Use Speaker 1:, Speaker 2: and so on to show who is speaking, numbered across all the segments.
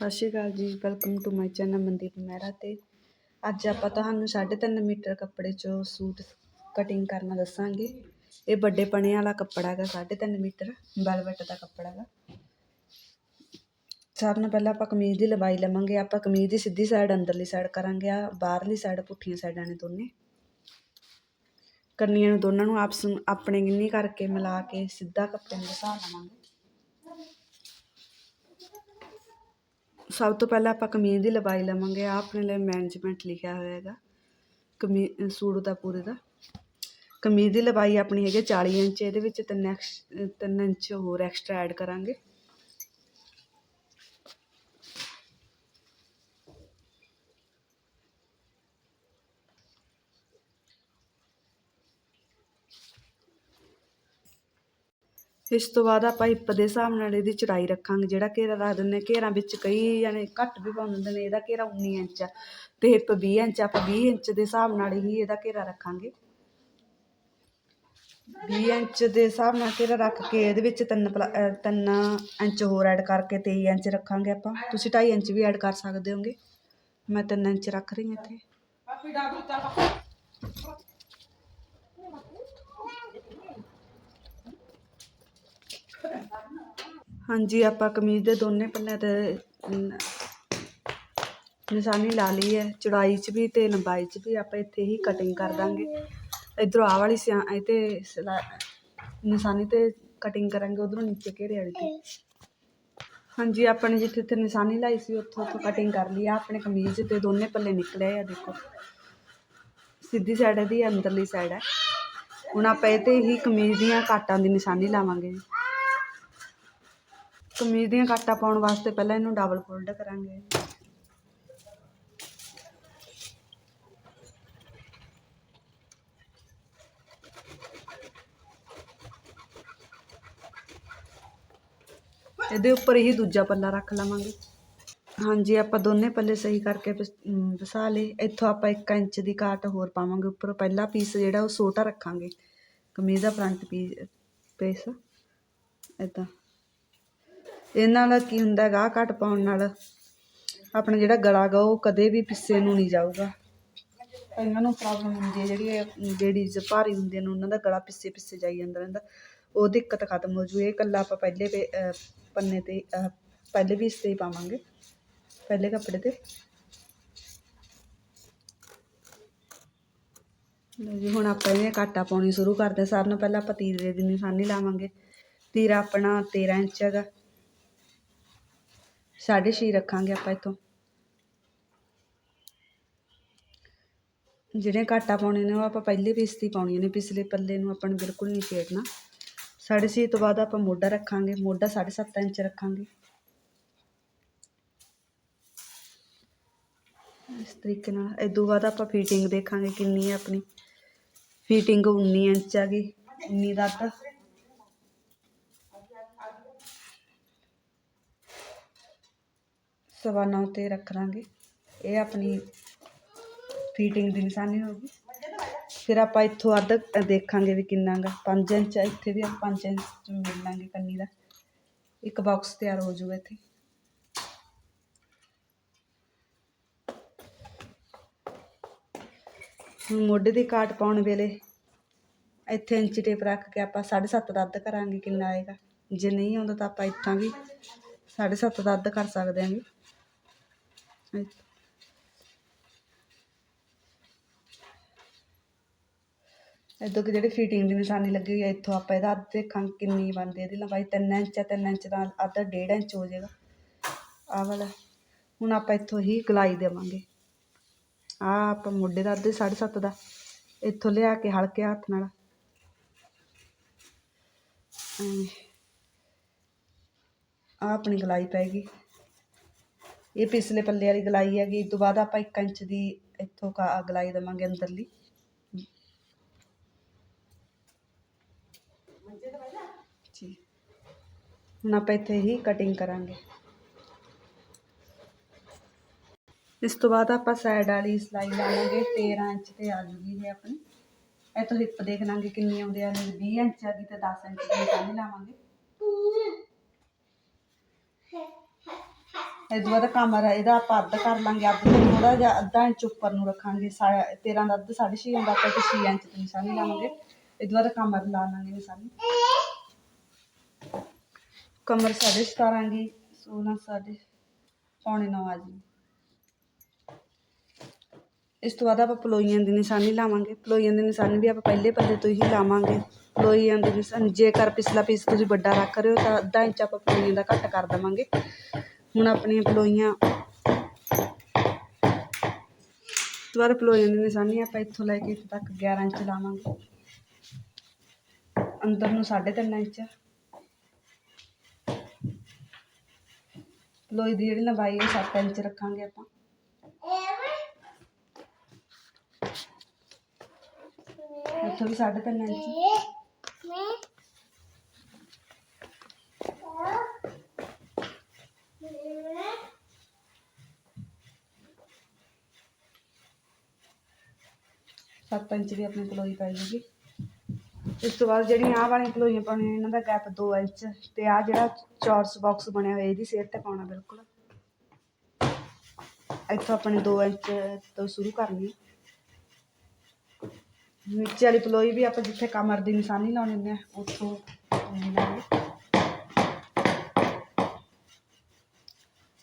Speaker 1: ਸਤਿ ਸ਼੍ਰੀ ਅਕਾਲ ਜੀ welcome to my channel Mandeep Mehra ਤੇ ਅੱਜ ਆਪਾਂ ਤੁਹਾਨੂੰ 3.5 ਮੀਟਰ ਕੱਪੜੇ 'ਚੋਂ ਸੂਟ ਕਟਿੰਗ ਕਰਨਾ ਦੱਸਾਂਗੇ। ਇਹ ਵੱਡੇ ਪਣੇ ਵਾਲਾ ਕੱਪੜਾ ਹੈਗਾ 3.5 ਮੀਟਰ ਵੈਲਵਟ ਦਾ ਕੱਪੜਾ ਹੈਗਾ। ਸਾਰਿਆਂ ਨਾਲੋਂ ਪਹਿਲਾਂ ਆਪਾਂ ਕਮੀਜ਼ ਦੀ ਲੰਬਾਈ ਲਵਾਂਗੇ, ਆਪਾਂ ਕਮੀਜ਼ ਦੀ ਸਿੱਧੀ ਸਾਈਡ ਅੰਦਰਲੀ ਸਾਈਡ ਕਰਾਂਗੇ, ਆ ਬਾਹਰਲੀ ਸਾਈਡ ਪੁੱਠੀਆਂ ਸਾਈਡਾਂ ਨੇ ਦੋਨੇ। ਕੰਨੀਆਂ ਨੂੰ ਦੋਨਾਂ ਨੂੰ ਆਪਸ ਆਪਣੇ ਗਿੰਨੀ ਕਰਕੇ ਮਿਲਾ ਕੇ ਸਿੱਧਾ ਕੱਪੜੇ ਨੂੰ ਘਸਾ ਲਵਾਂਗੇ। ਸਭ ਤੋਂ ਪਹਿਲਾਂ ਆਪਾਂ ਕਮੀਜ਼ ਦੀ ਲੰਬਾਈ ਲਵਾਂਗੇ। ਆ ਆਪਣੇ ਲਈ ਮੈਨੇਜਮੈਂਟ ਲਿਖਿਆ ਹੋਇਆ ਹੈਗਾ। ਕਮੀ ਸੂਟ ਦਾ, ਪੂਰੇ ਦਾ। ਕਮੀਜ਼ ਦੀ ਲੰਬਾਈ ਆਪਣੀ ਹੈਗੀ 40 ਇੰਚ। ਇਹਦੇ ਵਿੱਚ ਤਿੰਨ ਐਕਸ, ਤਿੰਨ ਇੰਚ ਹੋਰ ਐਕਸਟਰਾ ਐਡ ਕਰਾਂਗੇ। ਇਸ ਤੋਂ ਬਾਅਦ ਆਪਾਂ ਹਿੱਪ ਦੇ ਹਿਸਾਬ ਨਾਲ ਇਹਦੀ ਚੌੜਾਈ ਰੱਖਾਂਗੇ। ਜਿਹੜਾ ਘੇਰਾ ਰੱਖ ਦਿੰਦੇ ਹਾਂ, ਘੇਰਾਂ ਵਿੱਚ ਕਈ ਜਾਣੇ ਘੱਟ ਵੀ ਪਾਉਂਦੇ ਹੁੰਦੇ ਨੇ, ਇਹਦਾ ਘੇਰਾ 19 ਇੰਚ ਆ ਤੇ ਹਿੱਪ 20 ਇੰਚ ਆਪਾਂ 20 ਇੰਚ ਦੇ ਹਿਸਾਬ ਨਾਲ ਹੀ ਇਹਦਾ ਘੇਰਾ ਰੱਖਾਂਗੇ। 20 ਇੰਚ ਦੇ ਹਿਸਾਬ ਨਾਲ ਘੇਰਾ ਰੱਖ ਕੇ ਇਹਦੇ ਵਿੱਚ ਤਿੰਨ ਪਲਾ- ਅਹ ਤਿੰਨ ਇੰਚ ਹੋਰ ਐਡ ਕਰਕੇ 23 ਇੰਚ ਰੱਖਾਂਗੇ ਆਪਾਂ। ਤੁਸੀਂ 2.5 ਇੰਚ ਵੀ ਐਡ ਕਰ ਸਕਦੇ ਹੋਗੇ। ਮੈਂ 3 ਇੰਚ ਰੱਖ ਰਹੀ ਹਾਂ ਇੱਥੇ। ਹਾਂਜੀ, ਆਪਾਂ ਕਮੀਜ਼ ਦੇ ਦੋਨੇ ਪੱਲਿਆਂ ਤੇ ਨਿਸ਼ਾਨੀ ਲਾ ਲਈ ਹੈ, ਚੌੜਾਈ 'ਚ ਵੀ ਤੇ ਲੰਬਾਈ 'ਚ ਵੀ, ਆਪਾਂ ਇੱਥੇ ਹੀ ਕਟਿੰਗ ਕਰ ਦਾਂਗੇ। ਇਧਰੋਂ ਆ ਵਾਲੀ ਸਿਆ, ਇਹ ਤੇ ਸਿਲਾ- ਨਿਸ਼ਾਨੀ ਤੇ ਕਟਿੰਗ ਕਰਾਂਗੇ, ਉਧਰੋਂ ਨੀਚੇ ਘੇਰੇ ਵਾਲੀ ਤੇ। ਹਾਂਜੀ, ਆਪਾਂ ਨੇ ਜਿੱਥੇ ਤੇ ਨਿਸ਼ਾਨੀ ਲਾਈ ਸੀ, ਉੱਥੋਂ ਉੱਥੋਂ ਕਟਿੰਗ ਕਰ ਲਈ ਆ, ਆਪਣੇ ਕਮੀਜ਼ ਤੇ ਦੋਨੇ ਪੱਲੇ ਨਿਕਲੇ ਆ, ਦੇਖੋ। ਸਿੱਧੀ ਸਾਈਡ ਇਹਦੀ ਅੰਦਰਲੀ ਸਾਈਡ ਹੈ। ਹੁਣ ਆਪਾਂ ਇਹ ਤੇ ਹੀ ਕਮੀਜ਼ ਦੀਆਂ ਕਾਟਾਂ ਦੀ ਨਿਸ਼ਾਨੀ ਲਾਵਾਂਗੇ। ਕਮੀਜ਼ ਦੀਆਂ ਕਾਟਾਂ ਪਾਉਣ ਵਾਸਤੇ ਪਹਿਲਾਂ ਇਹਨੂੰ ਡਬਲ ਫੋਲਡ ਕਰਾਂਗੇ। ਇਹਦੇ ਉੱਪਰ ਹੀ ਦੂਜਾ ਪੱਲਾ ਰੱਖ ਲਵਾਂਗੇ। ਹਾਂਜੀ, ਆਪਾਂ ਦੋਨੇ ਪੱਲੇ ਸਹੀ ਕਰਕੇ ਵਸ- ਵਸਾ ਲਏ। ਇੱਥੋਂ ਆਪਾਂ 1 ਇੰਚ ਦੀ ਕਾਟ ਹੋਰ ਪਾਵਾਂਗੇ ਉੱਪਰ। ਪਹਿਲਾ ਪੀਸ ਜਿਹੜਾ ਉਹ ਛੋਟਾ ਰੱਖਾਂਗੇ। ਕਮੀਜ਼ ਦਾ ਫਰੰਟ ਪੀਸ ਪੀਸ ਇਦਾਂ ਇਹਨਾਂ ਨਾਲ ਕੀ ਹੁੰਦਾ ਗਾ ਘੱਟ ਪਾਉਣ ਨਾਲ ਆਪਣਾ ਜਿਹੜਾ ਗਲਾ ਗਾ, ਉਹ ਕਦੇ ਵੀ ਪਿੱਛੇ ਨੂੰ ਨਹੀਂ ਜਾਊਗਾ। ਇਹਨਾਂ ਨੂੰ ਪ੍ਰੋਬਲਮ ਹੁੰਦੀ ਹੈ, ਜਿਹੜੀ ਲੇਡੀਜ਼ ਭਾਰੀ ਹੁੰਦੀਆਂ ਨੇ, ਉਹਨਾਂ ਦਾ ਗਲਾ ਪਿੱਛੇ ਪਿੱਛੇ ਜਾਈ ਜਾਂਦਾ ਰਹਿੰਦਾ। ਉਹ ਦਿੱਕਤ ਖਤਮ ਹੋ ਜੂ ਇਹ ਇਕੱਲਾ ਆਪਾਂ ਪਹਿਲੇ ਪੇ ਪੰਨੇ ਤੇ, ਅਹ, ਪਹਿਲੇ ਪੀਸ ਤੇ ਹੀ ਪਾਵਾਂਗੇ। ਪਹਿਲੇ ਕੱਪੜੇ ਤੇ। ਲਓ ਜੀ, ਹੁਣ ਆਪਾਂ ਇਹਦੀਆਂ ਕਾਟਾ ਪਾਉਣੀ ਸ਼ੁਰੂ ਕਰਦੇ ਹਾਂ। ਸਾਰਿਆਂ ਨੂੰ ਪਹਿਲਾਂ ਆਪਾਂ ਤੀਰੇ ਦੀ ਨਿਸ਼ਾਨੀ ਲਾਵਾਂਗੇ। ਤੀਰਾ ਆਪਣਾ 13 ਇੰਚ ਹੈਗਾ। ਸਾਢੇ ਛੇ ਰੱਖਾਂਗੇ ਆਪਾਂ ਇੱਥੋਂ। ਜਿਹੜੇ ਘਾਟਾ ਪਾਉਣੇ ਨੇ ਉਹ ਆਪਾਂ ਪਹਿਲੇ ਪੀਸ ਤੇ ਹੀ ਪਾਉਣੀਆਂ ਨੇ, ਪਿਛਲੇ ਪੱਲੇ ਨੂੰ ਆਪਾਂ ਨੂੰ ਬਿਲਕੁਲ ਨਹੀਂ ਛੇੜਨਾ ਸਾਢੇ ਛੇ ਤੋਂ ਬਾਅਦ ਆਪਾਂ ਮੋਢਾ ਰੱਖਾਂਗੇ, ਮੋਢਾ ਸਾਢੇ ਸੱਤ ਇੰਚ ਰੱਖਾਂਗੇ। ਇਸ ਤਰੀਕੇ ਨਾਲ। ਇਹ ਤੋਂ ਬਾਅਦ ਆਪਾਂ ਫਿਟਿੰਗ ਦੇਖਾਂਗੇ ਕਿੰਨੀ ਹੈ ਆਪਣੀ। ਫੀਟਿੰਗ 19 ਇੰਚ ਆ ਗਈ 19 ਦਾ ਅੱਧਾ ਸਵਾ ਨੌ ਤੇ ਰੱਖ ਲਾਂਗੇ ਇਹ ਆਪਣੀ ਫੀਟਿੰਗ ਦੀ ਨਿਸ਼ਾਨੀ ਹੋਗੀ ਫਿਰ ਆਪਾਂ ਇੱਥੋਂ ਅੱਧ ਦੇਖਾਂਗੇ ਵੀ ਕਿੰਨਾ ਗਾ। 5 ਇੰਚ ਇੱਥੇ ਵੀ ਆਪਾਂ 5 ਇੰਚ ਮਿਲ ਲਾਂਗੇ ਕੰਨੀ ਦਾ। ਇੱਕ ਬਾਕਸ ਤਿਆਰ ਹੋ ਜਾਊਗਾ ਇੱਥੇ। ਮੋਢੇ ਦੀ ਕਾਟ ਪਾਉਣ ਵੇਲੇ ਇੱਥੇ ਇੰਚ ਟੇਪ ਰੱਖ ਕੇ ਆਪਾਂ 7.5 ਦਾ ਅੱਧ ਕਰਾਂਗੇ ਕਿੰਨਾ ਆਏਗਾ। ਜੇ ਨਹੀਂ ਆਉਂਦਾ ਤਾਂ ਆਪਾਂ ਇੱਥਾਂ ਵੀ 7.5 ਦਾ ਅੱਧ ਕਰ ਸਕਦੇ ਆਂਗੇ ਇੱਥੇ। ਇੱਦੋਂ ਕਿ ਜਿਹੜੀ ਫਿਟਿੰਗ ਦੀ ਨਿਸ਼ਾਨੀ ਲੱਗੀ ਹੋਈ ਹੈ ਇੱਥੋਂ ਆਪਾਂ ਇਹਦਾ ਅੱਧ ਦੇਖਾਂਗੇ ਕਿੰਨੀ ਬਣਦੀ ਇਹਦੀ ਲੰਬਾਈ 3 ਇੰਚ ਹੈ 3 ਇੰਚ ਦਾ ਅੱਧਾ 1.5 ਇੰਚ ਹੋ ਜਾਏਗਾ। ਆਹ ਵਾਲਾ। ਹੁਣ ਆਪਾਂ ਇੱਥੋਂ ਹੀ ਗਲਾਈ ਦੇਵਾਂਗੇ। ਆਹ ਆਪਾਂ ਮੋਢੇ ਦਾ ਅੱਧ 7.5 ਦਾ। ਇੱਥੋਂ ਲਿਆ ਕੇ ਹਲਕੇ ਹੱਥ ਨਾਲ। ਐਵੇਂ ਆਪਣੀ ਗਲਾਈ ਪੈਗੀ ਇਹ ਪਿਛਲੇ ਪੱਲੇ ਵਾਲੀ ਗਲਾਈ ਹੈਗੀ ਇਸ ਤੋਂ ਬਾਅਦ ਆਪਾਂ 1 ਇੰਚ ਦੀ ਇੱਥੋਂ ਕਾ ਗਲਾਈ ਦੇਵਾਂਗੇ ਅੰਦਰਲੀ। ਜੀ। ਹੁਣ ਆਪਾਂ ਇੱਥੇ ਹੀ ਕਟਿੰਗ ਕਰਾਂਗੇ। ਇਸ ਤੋਂ ਬਾਅਦ ਆਪਾਂ ਸਾਈਡ ਵਾਲੀ ਸਿਲਾਈ ਲਾਵਾਂਗੇ 13 ਇੰਚ ਤੇ ਆ ਜੂਗੀ ਇਹ ਆਪਣੀ। ਇੱਥੋਂ ਹਿੱਪ ਦੇਖ ਲਾਂਗੇ ਕਿੰਨੀ ਆਉਂਦੀ ਆ 20 ਇੰਚ ਆ ਗਈ ਤੇ 10 ਇੰਚ ਦੀ ਨਿਸ਼ਾਨੀ ਲਾਵਾਂਗੇ। ਇਹ ਤੋਂ ਬਾਅਦ ਕਮਰ ਇਹਦਾ ਆਪਾਂ ਅੱਧ ਕਰ ਲਾਂਗੇ, ਅੱਧ ਤੋਂ ਥੋੜਾ ਜਿਹਾ ਅੱਧਾ ਇੰਚ ਉੱਪਰ ਨੂੰ ਰੱਖਾਂਗੇ, ਸਾ- 13 ਦਾ ਅੱਧ 6.5 ਹੁੰਦਾ ਆਪਾਂ ਤੇ 6 ਇੰਚ ਦੀ ਨਿਸ਼ਾਨੀ ਲਾਵਾਂਗੇ। ਇਹ ਤੋਂ ਬਾਅਦ ਕਮਰ ਲਾ ਲਾਂਗੇ ਨਿਸ਼ਾਨੀ ਕਮਰ 17.5 ਦੀ 16 ਸਾਢੇ, ਪੌਣੇ 9 ਆ ਜੀ। ਇਸ ਤੋਂ ਬਾਅਦ ਆਪਾਂ ਪਲੋਈਆਂ ਦੀ ਨਿਸ਼ਾਨੀ ਲਾਵਾਂਗੇ। ਪਲੋਈਆਂ ਦੀ ਨਿਸ਼ਾਨੀ ਵੀ ਆਪਾਂ ਪਹਿਲੇ ਪੱਲੇ ਤੋਂ ਹੀ ਲਾਵਾਂਗੇ। ਪਲੋਈਆਂ ਦੀ ਨਿਸ਼ਾਨੀ ਜੇਕਰ ਪਿਛਲਾ ਪੀਸ ਤੁਸੀਂ ਵੱਡਾ ਰੱਖ ਰਹੇ ਹੋ ਤਾਂ ਅੱਧਾ ਇੰਚ ਆਪਾਂ ਪਲੋਈਆਂ ਦਾ ਘੱਟ ਕਰ ਦੇਵਾਂਗੇ। ਹੁਣ ਆਪਣੀਆਂ ਪਲੋਈਆਂ। ਦੁਬਾਰਾ ਪਲੋਈਆਂ ਦੀ ਨਿਸ਼ਾਨੀ ਆਪਾਂ ਇੱਥੋਂ ਲੈ ਕੇ ਇੱਥੇ ਤੱਕ 11 ਇੰਚ ਲਾਵਾਂਗੇ। ਅੰਦਰ ਨੂੰ 3.5 ਇੰਚ। ਪਲੋਈ ਦੀ ਜਿਹੜੀ ਲੰਬਾਈ ਹੈ 7 ਇੰਚ ਰੱਖਾਂਗੇ ਆਪਾਂ। ਇੱਥੋਂ ਵੀ 3.5 ਇੰਚ। ਸੱਤ ਇੰਚ ਦੀ ਆਪਣੀ ਕਲੋਈ ਪੈ ਜੂਗੀ। ਇਸ ਤੋਂ ਬਾਅਦ ਜਿਹੜੀਆਂ ਆਹ ਵਾਲੀਆਂ ਕਲੋਈਆਂ ਪਾਉਣੀਆਂ ਇਹਨਾਂ ਦਾ ਗੈਪ 2 ਇੰਚ ਤੇ ਆਹ ਜਿਹੜਾ ਚੌਰਸ ਬਾਕਸ ਬਣਿਆ ਹੋਇਆ, ਇਹਦੀ ਸੇਧ ਤੇ ਪਾਉਣਾ ਬਿਲਕੁਲ। ਇੱਥੋਂ ਆਪਣੇ 2 ਇੰਚ ਤੋਂ ਸ਼ੁਰੂ ਕਰਨੀ ਹੈ। ਨੀਚੇ ਵਾਲੀ ਪਲੋਈ ਵੀ ਆਪਾਂ ਜਿੱਥੇ ਕਮਰ ਦੀ ਨਿਸ਼ਾਨੀ ਲਾਉਣੀ ਹੁੰਦੀ ਹੈ ਉੱਥੋਂ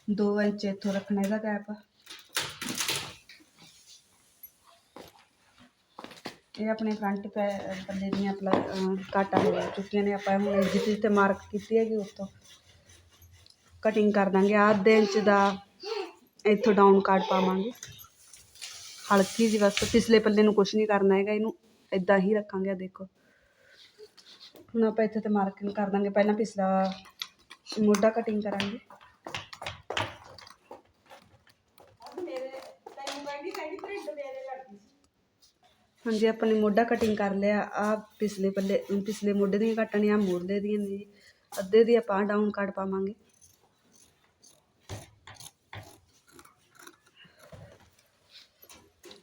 Speaker 1: ਦੋ ਇੰਚ ਇੱਥੋਂ ਰੱਖਣਾ ਇਹਦਾ ਗੈਪ ਇਹ ਆਪਣੇ ਫਰੰਟ ਪੈ ਪੱਲੇ ਦੀਆਂ ਪਲਾ ਕਾਟਾ ਹੋ ਚੁੱਕੀਆਂ ਨੇ ਆਪਾਂ ਹੁਣ ਜਿੱਥੇ ਜਿੱਥੇ ਮਾਰਕ ਕੀਤੀ ਹੈਗੀ ਉੱਥੋਂ ਕਟਿੰਗ ਕਰ ਦਾਂਗੇ। ਆਹ ਅੱਧੇ ਇੰਚ ਦਾ ਇੱਥੋਂ ਡਾਊਨ ਕਾਰਡ ਪਾਵਾਂਗੇ। ਹਲਕੀ ਜਿਹੀ ਬਸ, ਪਿਛਲੇ ਪੱਲੇ ਨੂੰ ਕੁਝ ਨਹੀਂ ਕਰਨਾ ਹੈਗਾ, ਇਹਨੂੰ ਇਦਾਂ ਹੀ ਰੱਖਾਂਗੇ, ਆਹ ਦੇਖੋ। ਹੁਣ ਆਪਾਂ ਇੱਥੇ ਤੇ ਮਾਰਕਿੰਗ ਕਰ ਦਾਂਗੇ। ਪਹਿਲਾਂ ਪਿਛਲਾ ਮੋਢਾ ਕਟਿੰਗ ਕਰਾਂਗੇ। ਹਾਂਜੀ, ਆਪਾਂ ਨੇ ਮੋਢਾ ਕਟਿੰਗ ਕਰ ਲਿਆ। ਆ ਪਿਛਲੇ ਪੱਲੇ ਪਿਛਲੇ ਮੋਢੇ ਦੀਆਂ ਕੱਟਣੀਆਂ ਮੋਢੇ ਦੀਆਂ ਨੇ। ਜੀ ਅੱਧੇ ਦੀ ਆਪਾਂ ਡਾਊਨ ਕੱਟ ਪਾਵਾਂਗੇ।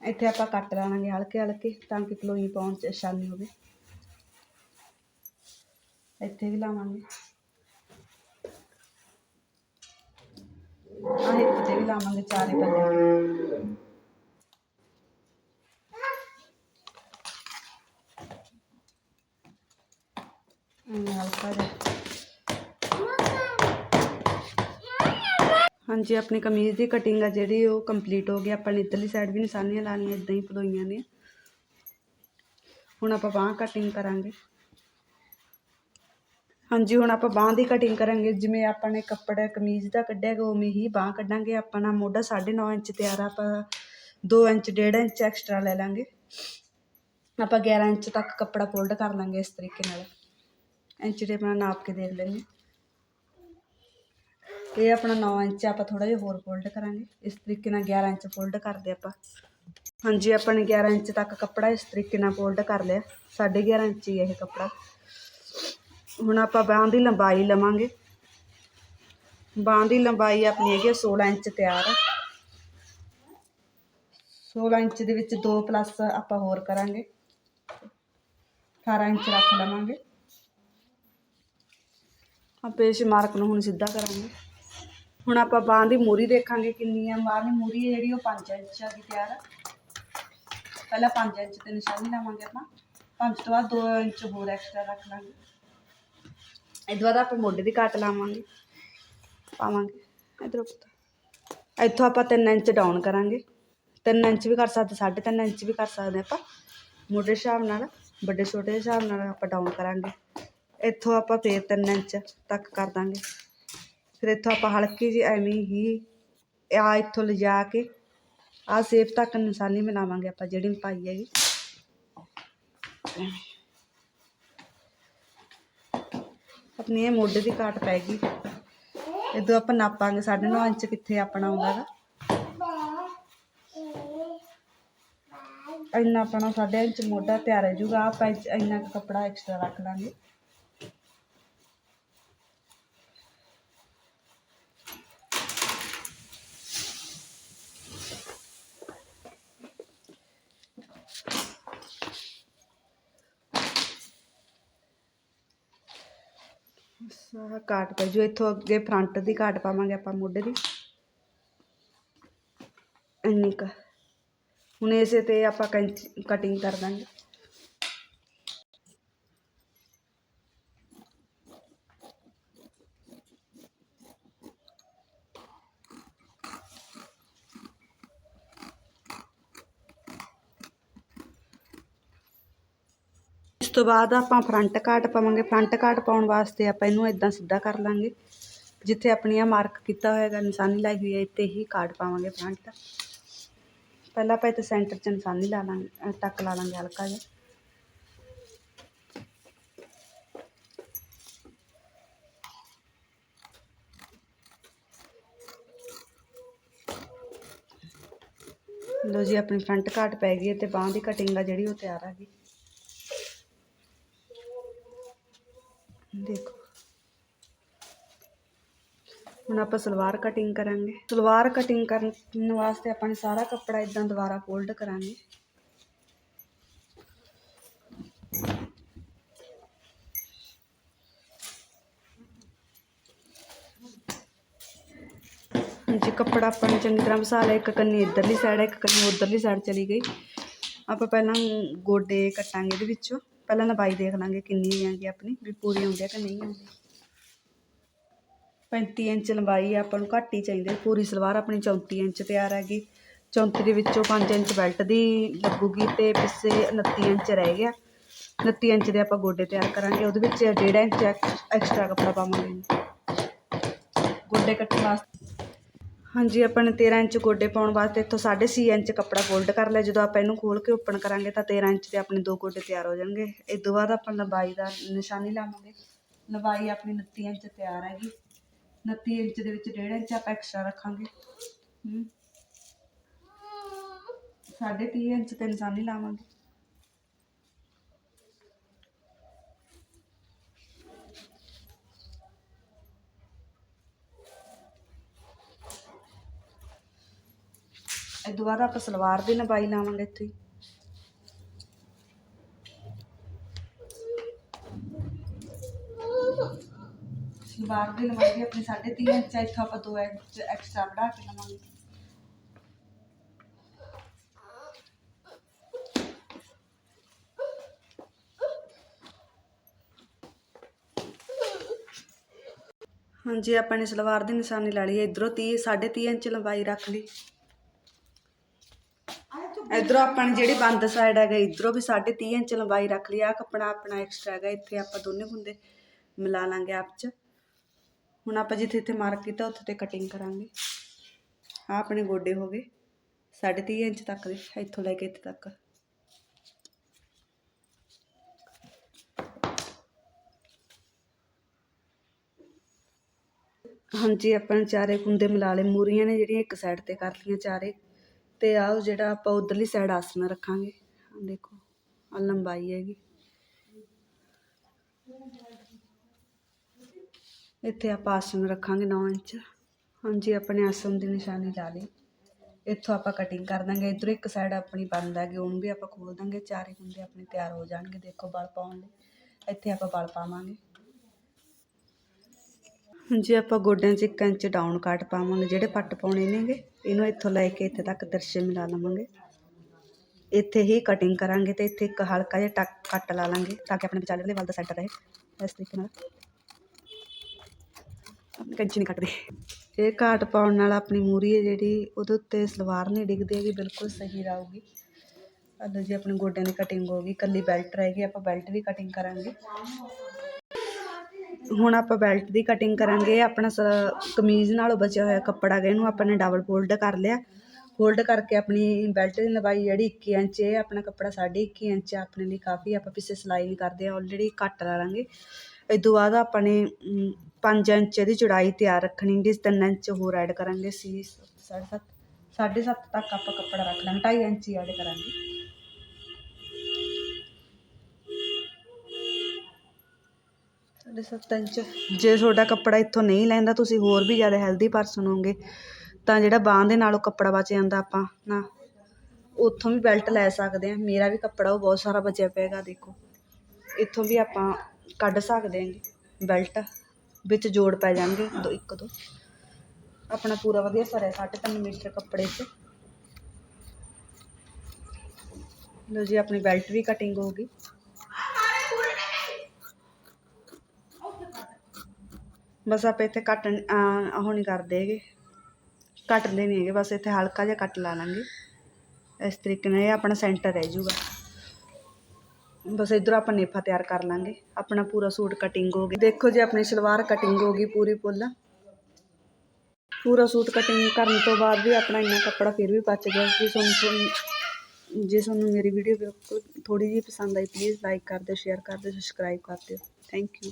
Speaker 1: ਇੱਥੇ ਆਪਾਂ ਕੱਟ ਲਾਵਾਂਗੇ ਹਲਕੇ ਹਲਕੇ, ਤਾਂ ਕਿ ਪਲੋਈ ਪਾਉਣ ਚ ਆਸਾਨੀ ਹੋਵੇ। ਇੱਥੇ ਵੀ ਲਾਵਾਂਗੇ। ਆਹ ਇੱਕ ਤੇ ਵੀ ਲਾਵਾਂਗੇ ਚਾਰੇ ਪੱਲੇ ਐਂ ਹਲਕਾ ਜਿਹਾ ਹਾਂਜੀ, ਆਪਣੀ ਕਮੀਜ਼ ਦੀ ਕਟਿੰਗ ਆ ਜਿਹੜੀ, ਉਹ ਕੰਪਲੀਟ ਹੋ ਗਈ। ਆਪਾਂ ਨੇ ਇੱਧਰਲੀ ਸਾਈਡ ਵੀ ਨਿਸ਼ਾਨੀਆਂ ਲਾਣੀਆਂ ਇਦਾਂ ਹੀ ਪਲੋਈਆਂ ਨੇ। ਹੁਣ ਆਪਾਂ ਬਾਂਹ ਕਟਿੰਗ ਕਰਾਂਗੇ। ਹਾਂਜੀ, ਹੁਣ ਆਪਾਂ ਬਾਂਹ ਦੀ ਕਟਿੰਗ ਕਰਾਂਗੇ। ਜਿਵੇਂ ਆਪਾਂ ਨੇ ਕੱਪੜਾ, ਕਮੀਜ਼ ਦਾ ਕੱਢਿਆ ਗਾ ਉਵੇਂ ਹੀ ਬਾਂਹ ਕੱਢਾਂਗੇ। ਆਪਣਾ ਮੋਢਾ 9.5 ਇੰਚ ਤਿਆਰ ਆ, ਆਪਾਂ 2 ਇੰਚ 1.5 ਇੰਚ ਐਕਸਟਰਾ ਲੈ ਲਾਂਗੇ। ਆਪਾਂ 11 ਇੰਚ ਤੱਕ ਕੱਪੜਾ ਫੋਲਡ ਕਰ ਲਾਂਗੇ ਇਸ ਤਰੀਕੇ ਨਾਲ। ਇੰਚ ਦੇ ਆਪਣਾ ਨਾਪ ਕੇ ਦੇਖ ਲੈਂਦੇ ਇਹ ਆਪਣਾ 9 ਇੰਚ ਆਪਾਂ ਥੋੜਾ ਜਿਹਾ ਹੋਰ ਫੋਲਡ ਕਰਾਂਗੇ। ਇਸ ਤਰੀਕੇ ਨਾਲ 11 ਇੰਚ ਫੋਲਡ ਕਰਦੇ ਆਪਾਂ। ਹਾਂਜੀ, ਆਪਾਂ ਨੇ 11 ਇੰਚ ਤੱਕ ਕੱਪੜਾ ਇਸ ਤਰੀਕੇ ਨਾਲ ਫੋਲਡ ਕਰ ਲਿਆ। 11.5 ਇੰਚ ਹੀ ਇਹ ਕੱਪੜਾ। ਹੁਣ ਆਪਾਂ ਬਾਂਹ ਦੀ ਲੰਬਾਈ ਲਵਾਂਗੇ। ਬਾਂਹ ਦੀ ਲੰਬਾਈ ਆਪਣੀ ਹੈਗੀ ਆ 16 ਇੰਚ ਤਿਆਰ ਆ। 16 ਇੰਚ ਦੇ ਵਿੱਚ 2 ਪਲੱਸ ਆਪਾਂ ਹੋਰ ਕਰਾਂਗੇ। 18 ਇੰਚ ਰੱਖ ਲਵਾਂਗੇ। ਆ ਪੇਸ਼ ਮਾਰਕ ਨੂੰ ਹੁਣ ਸਿੱਧਾ ਕਰਾਂਗੇ। ਹੁਣ ਆਪਾਂ ਬਾਂਹ ਦੀ ਮੂਰੀ ਦੇਖਾਂਗੇ ਕਿੰਨੀ ਆ। ਬਾਂਹ ਦੀ ਮੂਰੀ ਜਿਹੜੀ, ਉਹ 5 ਇੰਚ ਆ ਦੀ ਤਿਆਰ। ਆ ਪਹਿਲਾਂ 5 ਇੰਚ ਤੇ ਨਿਸ਼ਾਨੀ ਲਾਵਾਂਗੇ ਆਪਾਂ। 5 ਤੋਂ ਬਾਅਦ 2 ਇੰਚ ਹੋਰ ਐਕਸਟਰਾ ਰੱਖ ਲਾਂਗੇ। ਇਹ ਤੋਂ ਬਾਅਦ ਆਪਾਂ ਮੋਢੇ ਦੀ ਕੱਟ ਲਾਵਾਂਗੇ। ਪਾਵਾਂਗੇ। ਇਧਰੋਂ ਇੱਥੋਂ ਆਪਾਂ 3 ਇੰਚ ਡਾਊਨ ਕਰਾਂਗੇ। 3 ਇੰਚ ਵੀ ਕਰ ਸਕਦੇ 3.5 ਇੰਚ ਵੀ ਕਰ ਸਕਦੇ ਆਪਾਂ। ਮੋਢੇ ਹਿਸਾਬ ਨਾਲ, ਵੱਡੇ ਛੋਟੇ ਹਿਸਾਬ ਨਾਲ ਆਪਾਂ ਡਾਊਨ ਕਰਾਂਗੇ। ਇੱਥੋਂ ਆਪਾਂ ਫੇਰ 3 ਇੰਚ ਤੱਕ ਕਰ ਦਾਂਗੇ। ਫਿਰ ਇੱਥੋਂ ਆਪਾਂ ਹਲਕੀ ਜਿਹੀ ਐਵੇਂ ਹੀ ਆ ਇੱਥੋਂ ਲਿਜਾ ਕੇ ਆ ਸੇਪ ਤੱਕ ਨਿਸ਼ਾਨੀ ਬਣਾਵਾਂਗੇ ਆਪਾਂ ਜਿਹੜੀ ਪਾਈ ਹੈਗੀ। ਆਪਣੀ ਇਹ ਮੋਢੇ ਦੀ ਕਾਟ ਪੈ ਗਈ। ਇਦੋਂ ਆਪਾਂ ਨਾਪਾਂਗੇ 9.5 ਇੰਚ ਕਿੱਥੇ ਆਪਣਾ ਆਉਂਦਾ ਹੈਗਾ ਇੰਨਾ ਆਪਣਾ 9.5 ਇੰਚ ਮੋਢਾ ਤਿਆਰ ਹੋ ਜਾਊਗਾ, ਆਪਾਂ ਇਹ 'ਚ ਇੰਨਾ ਕੁ ਕੱਪੜਾ ਐਕਸਟਰਾ ਰੱਖ ਲਾਂਗੇ। ਸਾਰਾ ਕਾਟ ਪੈ ਜੋ। ਇੱਥੋਂ ਅੱਗੇ ਫਰੰਟ ਦੀ ਕਾਟ ਪਾਵਾਂਗੇ ਆਪਾਂ ਮੋਢੇ ਦੀ। ਇੰਨੀ ਕ। ਹੁਣ ਇਸੇ ਤੇ ਆਪਾਂ ਕਟਿੰਗ ਕਰ ਦਾਂਗੇ। ਤੋਂ ਬਾਅਦ ਆਪਾਂ ਫਰੰਟ ਘਾਟ ਪਾਵਾਂਗੇ। ਫਰੰਟ ਘਾਟ ਪਾਉਣ ਵਾਸਤੇ ਆਪਾਂ ਇਹਨੂੰ ਇਦਾਂ ਸਿੱਧਾ ਕਰ ਲਾਂਗੇ। ਜਿੱਥੇ ਆਪਣੀ ਆ ਮਾਰਕ ਕੀਤਾ ਹੋਏਗਾ ਨਿਸ਼ਾਨੀ ਲਾਈ ਹੋਈ ਹੈ, ਇੱਥੇ ਹੀ ਕਾਟ ਪਾਵਾਂਗੇ ਫਰੰਟ ਪਹਿਲਾਂ ਆਪਾਂ ਇੱਥੇ ਸੈਂਟਰ 'ਚ ਨਿਸ਼ਾਨੀ ਲਾ ਲਾਂਗੇ ਟੱਕ ਲਾ ਲਾਂਗੇ ਹਲਕਾ ਜਿਹਾ। ਲੋ ਜੀ, ਆਪਣੀ ਫਰੰਟ ਘਾਟ ਪੈ ਗਈ ਹੈ ਤੇ ਬਾਂਹ ਦੀ ਕਟਿੰਗ ਆ ਜਿਹੜੀ ਉਹ ਤਿਆਰ ਆ ਗਈ ਦੇਖੋ ਹੁਣ ਆਪਾਂ ਸਲਵਾਰ ਕਟਿੰਗ ਕਰਾਂਗੇ। ਸਲਵਾਰ ਕਟਿੰਗ ਕਰਨ ਵਾਸਤੇ ਆਪਾਂ ਨੇ ਸਾਰਾ ਕੱਪੜਾ ਇਦਾਂ ਦੁਬਾਰਾ ਫੋਲਡ ਕਰਾਂਗੇ। ਜੀ ਕੱਪੜਾ ਆਪਾਂ ਨੇ ਚੰਗੀ ਤਰ੍ਹਾਂ ਵਸਾ ਲਿਆ। ਇੱਕ ਕੰਨੀ ਇੱਧਰਲੀ ਸਾਈਡ ਹੈ ਇੱਕ ਕੰਨੀ ਉੱਧਰਲੀ ਸਾਈਡ ਚਲੀ ਗਈ। ਆਪਾਂ ਪਹਿਲਾਂ ਗੋਡੇ ਕੱਟਾਂਗੇ ਇਹਦੇ ਵਿੱਚੋਂ। ਪਹਿਲਾਂ ਲੰਬਾਈ ਦੇਖ ਲਾਂਗੇ ਕਿੰਨੀ ਆਂਗੀ ਆਪਣੀ, ਵੀ ਪੂਰੀ ਹੁੰਦੀ ਹੈ ਕਿ ਨਹੀਂ ਹੁੰਦੀ 35 ਇੰਚ ਲੰਬਾਈ ਆ, ਆਪਾਂ ਨੂੰ ਘੱਟ ਹੀ ਚਾਹੀਦੀ ਹੈ। ਪੂਰੀ ਸਲਵਾਰ ਆਪਣੀ 34 ਇੰਚ ਤਿਆਰ ਹੈਗੀ। 34 ਦੇ ਵਿੱਚੋਂ 5 ਇੰਚ ਬੈਲਟ ਦੀ ਲੱਗੂਗੀ ਤੇ ਪਿੱਛੇ 29 ਇੰਚ ਰਹਿ ਗਿਆ। 29 ਇੰਚ ਦੇ ਆਪਾਂ ਗੋਡੇ ਤਿਆਰ ਕਰਾਂਗੇ। ਉਹਦੇ ਵਿੱਚ 1.5 ਇੰਚ ਐਕਸਟਰਾ ਕੱਪੜਾ ਪਾਵਾਂਗੇ। ਗੋਡੇ ਕੱਟਣ ਵਾਸਤੇ। ਹਾਂਜੀ, ਆਪਾਂ ਨੇ 13 ਇੰਚ ਗੋਡੇ ਪਾਉਣ ਵਾਸਤੇ ਇੱਥੋਂ 6.5 ਇੰਚ ਕੱਪੜਾ ਫੋਲਡ ਕਰ ਲਿਆ। ਜਦੋਂ ਆਪਾਂ ਇਹਨੂੰ ਖੋਲ ਕੇ ਓਪਨ ਕਰਾਂਗੇ ਤਾਂ 13 ਇੰਚ ਦੇ ਆਪਣੇ ਦੋ ਗੋਡੇ ਤਿਆਰ ਹੋ ਜਾਣਗੇ। ਇਸ ਤੋਂ ਬਾਅਦ ਆਪਾਂ ਲੰਬਾਈ ਦਾ ਨਿਸ਼ਾਨੀ ਲਾਵਾਂਗੇ। ਲੰਬਾਈ ਆਪਣੀ 29 ਇੰਚ ਤਿਆਰ ਹੈਗੀ। 29 ਇੰਚ ਦੇ ਵਿੱਚ 1.5 ਇੰਚ ਆਪਾਂ ਐਕਸਟਰਾ ਰੱਖਾਂਗੇ। ਹੂੰ। ਸਾਢੇ ਤੀਹ ਇੰਚ ਤੇ ਨਿਸ਼ਾਨੀ ਲਾਵਾਂਗੇ। ਇਹ ਤੋਂ ਬਾਅਦ ਆਪਾਂ ਸਲਵਾਰ ਦੀ ਲੰਬਾਈ ਲਾਵਾਂਗੇ ਇੱਥੇ ਹੀ। ਸਲਵਾਰ ਦੀ ਲੰਬਾਈ ਵੀ ਸਾਢੇ ਤੀਹ ਇੰਚ ਇੱਥੋਂ ਆਪਾਂ 2 ਇੰਚ ਐਕਸਟਰਾ ਵਧਾ ਕੇ ਲਵਾਂਗੇ। ਹਾਂਜੀ, ਆਪਾਂ ਨੇ ਸਲਵਾਰ ਦੀ ਨਿਸ਼ਾਨੀ ਲਾ ਲਈ ਇਧਰੋਂ 30 ਸਾਢੇ ਤੀਹ ਇੰਚ ਲੰਬਾਈ ਰੱਖ ਲਈ। ਇਧਰੋਂ ਆਪਾਂ ਨੇ ਜਿਹੜੀ ਬੰਦ ਸਾਈਡ ਹੈਗਾ, ਇਧਰੋਂ ਵੀ 30 ਇੰਚ ਲੰਬਾਈ ਰੱਖ ਲਈ। ਆ ਕੱਪੜਾ ਆਪਣਾ ਐਕਸਟਰਾ ਹੈਗਾ, ਇੱਥੇ ਆਪਾਂ ਦੋਨੇ ਹੁੰਦੇ ਮਿਲਾ ਲਾਂਗੇ ਆਪ ਚ। ਹੁਣ ਆਪਾਂ ਜਿੱਥੇ ਇੱਥੇ ਮਾਰਕ ਕੀਤਾ, ਉੱਥੇ ਤੇ ਕਟਿੰਗ ਕਰਾਂਗੇ। ਆ ਆਪਣੇ ਗੋਡੇ ਹੋ ਗਏ। 30 ਇੰਚ ਤੱਕ ਦੇ, ਇੱਥੋਂ ਲੈ ਕੇ ਇੱਥੇ ਤੱਕ। ਹਾਂਜੀ, ਆਪਾਂ ਨੇ ਚਾਰੇ ਕੁੰਡੇ ਮਿਲਾ ਲਏ। ਮੂਰੀਆਂ ਨੇ ਜਿਹੜੀਆਂ ਇੱਕ ਸਾਈਡ ਤੇ ਕਰ ਲਈਆਂ ਚਾਰੇ। ਤੇ ਆਹ ਜਿਹੜਾ ਆਪਾਂ ਉਧਰਲੀ ਸਾਈਡ ਆਸਣ ਰੱਖਾਂਗੇ। ਦੇਖੋ ਆ ਲੰਬਾਈ ਹੈਗੀ। ਇੱਥੇ ਆਪਾਂ ਆਸਣ ਰੱਖਾਂਗੇ 9 ਇੰਚ। ਹਾਂਜੀ, ਆਪਣੇ ਆਸਣ ਦੀ ਨਿਸ਼ਾਨੀ ਲਾ ਲਈ। ਇੱਥੋਂ ਆਪਾਂ ਕਟਿੰਗ ਕਰ ਦਾਂਗੇ। ਇਧਰ ਇੱਕ ਸਾਈਡ ਆਪਣੀ ਬੰਦ ਹੈਗੀ, ਉਹਨੂੰ ਵੀ ਆਪਾਂ ਖੋਲ ਦਾਂਗੇ। ਚਾਰੇ ਕੁੰਡੇ ਆਪਣੇ ਤਿਆਰ ਹੋ ਜਾਣਗੇ। ਦੇਖੋ, ਬਲ ਪਾਉਣ ਲਈ। ਇੱਥੇ ਆਪਾਂ ਬਲ ਪਾਵਾਂਗੇ। ਹਾਂਜੀ, ਆਪਾਂ ਗੋਡਿਆਂ 'ਚ ਇੱਕ ਇੰਚ ਡਾਊਨ ਕੱਟ ਪਾਵਾਂਗੇ। ਜਿਹੜੇ ਪੱਟ ਪਾਉਣੇ ਨੇਗੇ, ਇਹਨੂੰ ਇੱਥੋਂ ਲੈ ਕੇ ਇੱਥੇ ਤੱਕ ਦਰਸ਼ੇ ਮਿਲਾ ਲਵਾਂਗੇ। ਇੱਥੇ ਹੀ ਕਟਿੰਗ ਕਰਾਂਗੇ ਤੇ ਇੱਥੇ ਇੱਕ ਹਲਕਾ ਜਿਹਾ ਟੱਕ ਕੱਟ ਲਾ ਲਾਂਗੇ, ਤਾਂ ਕਿ ਆਪਣੇ ਵਿਚਾਲੇ ਵਾਲੇ ਵੱਲ ਦਾ ਸੈਂਟਰ ਰਹੇ। ਇਸ ਤਰੀਕੇ ਨਾਲ। ਆਪਣੀ ਕੈਂਚੀ ਨਹੀਂ ਕੱਟਦੇ। ਇਹ ਘਾਟ ਪਾਉਣ ਨਾਲ ਆਪਣੀ ਮੂਰੀ ਹੈ ਜਿਹੜੀ, ਉਹਦੇ ਉੱਤੇ ਸਲਵਾਰ ਨਹੀਂ ਡਿੱਗਦੀ ਹੈਗੀ, ਬਿਲਕੁਲ ਸਹੀ ਰਹੂਗੀ। ਅੱਲੋ ਜੀ, ਆਪਣੇ ਗੋਡਿਆਂ ਦੀ ਕਟਿੰਗ ਹੋ ਗਈ ਕੱਲੀ ਬੈਲਟ ਰਹਿ ਗਈ, ਆਪਾਂ ਬੈਲਟ ਵੀ ਕਟਿੰਗ ਕਰਾਂਗੇ। ਹੁਣ ਆਪਾਂ ਬੈਲਟ ਦੀ ਕਟਿੰਗ ਕਰਾਂਗੇ ਆਪਣਾ ਸ- ਕਮੀਜ਼ ਨਾਲੋਂ ਬਚਿਆ ਹੋਇਆ ਕੱਪੜਾ ਗਾ, ਇਹਨੂੰ ਆਪਾਂ ਨੇ ਡਬਲ ਫੋਲਡ ਕਰ ਲਿਆ। ਫੋਲਡ ਕਰਕੇ ਆਪਣੀ ਬੈਲਟ ਦੀ ਲੰਬਾਈ ਜਿਹੜੀ 21 ਇੰਚ ਹੈ ਆਪਣਾ ਕੱਪੜਾ 21.5 ਇੰਚ ਆਪਣੇ ਲਈ ਕਾਫੀ ਆਪਾਂ ਪਿੱਛੇ ਸਿਲਾਈ ਨਹੀਂ ਕਰਦੇ ਆਲਰੇਡੀ ਕੱਟ ਲਾ ਲਾਂਗੇ। ਇਸ ਤੋਂ ਬਾਅਦ ਆਪਾਂ ਨੇ ਪੰਜ ਇੰਚ ਇਹਦੀ ਚੌੜਾਈ ਤਿਆਰ ਰੱਖਣੀ ਜਿਸ 3 ਇੰਚ ਹੋਰ ਐਡ ਕਰਾਂਗੇ, ਸੀ 7.5 7.5 ਤੱਕ ਆਪਾਂ ਕੱਪੜਾ ਰੱਖ ਲਾਂਗੇ, ਢਾਈ ਇੰਚ ਹੀ ਐਡ ਕਰਾਂਗੇ। ਸਾਢੇ ਸੱਤ ਇੰਚ, ਜੇ ਤੁਹਾਡਾ ਕੱਪੜਾ ਇੱਥੋਂ ਨਹੀਂ ਲੈਂਦਾ, ਤੁਸੀਂ ਹੋਰ ਵੀ ਜ਼ਿਆਦਾ ਹੈਲਦੀ ਪਰਸਨ ਹੋਗੇ ਤਾਂ ਜਿਹੜਾ ਬਾਂਹ ਦੇ ਨਾਲੋਂ ਕੱਪੜਾ ਬਚ ਜਾਂਦਾ ਆਪਾਂ, ਨਾ, ਉੱਥੋਂ ਵੀ ਬੈਲਟ ਲੈ ਸਕਦੇ ਆ ਮੇਰਾ ਵੀ ਕੱਪੜਾ, ਉਹ ਬਹੁਤ ਸਾਰਾ ਬਚਿਆ ਪਿਆਗਾ ਦੇਖੋ। ਇੱਥੋਂ ਵੀ ਆਪਾਂ ਕੱਢ ਸਕਦੇ ਆਂਗੇ ਬੈਲਟ ਵਿੱਚ ਜੋੜ ਪੈ ਜਾਣਗੇ, ਦੋ, ਇੱਕ, ਦੋ। ਆਪਣਾ ਪੂਰਾ ਵਧੀਆ ਸਰਿਆ ਸਾਢੇ ਤਿੰਨ ਮੀਟਰ ਕੱਪੜੇ 'ਚ ਲੋ ਜੀ, ਆਪਣੀ ਬੈਲਟ ਵੀ ਕਟਿੰਗ ਹੋ ਗਈ। ਬਸ ਆਪਾਂ ਇੱਥੇ ਕੱਟ ਉਹ ਨਹੀਂ ਕਰਦੇ ਹੈਗੇ। ਕੱਟਦੇ ਨਹੀਂ ਹੈਗੇ, ਬਸ ਇੱਥੇ ਹਲਕਾ ਜਿਹਾ ਕੱਟ ਲਾ ਲਾਂਗੇ। ਇਸ ਤਰੀਕੇ ਨਾਲ ਇਹ ਆਪਣਾ ਸੈਂਟਰ ਰਹਿ ਜਾਊਗਾ। ਬਸ ਇਧਰ ਆਪਾਂ ਨੇਫਾ ਤਿਆਰ ਕਰ ਲਾਂਗੇ। ਆਪਣਾ ਪੂਰਾ ਸੂਟ ਕਟਿੰਗ ਹੋ ਗਈ ਦੇਖੋ ਜੀ, ਆਪਣੀ ਸਲਵਾਰ ਕਟਿੰਗ ਹੋ ਗਈ ਪੂਰੀ ਫੁੱਲ। ਪੂਰਾ ਸੂਟ ਕਟਿੰਗ ਕਰਨ ਤੋਂ ਬਾਅਦ ਵੀ ਆਪਣਾ ਇੰਨਾ ਕੱਪੜਾ ਫਿਰ ਵੀ ਬਚ ਗਿਆ। ਜੇ ਤੁਹਾਨੂੰ ਜੇ ਤੁਹਾਨੂੰ ਮੇਰੀ ਵੀਡੀਓ ਬਿਲਕੁਲ ਥੋੜੀ ਜਿਹੀ ਪਸੰਦ ਆਈ ਪਲੀਜ਼ ਲਾਈਕ ਕਰ ਦਿਓ ਸ਼ੇਅਰ ਕਰ ਦਿਓ ਸਬਸਕ੍ਰਾਈਬ ਕਰ ਦਿਓ। Thank you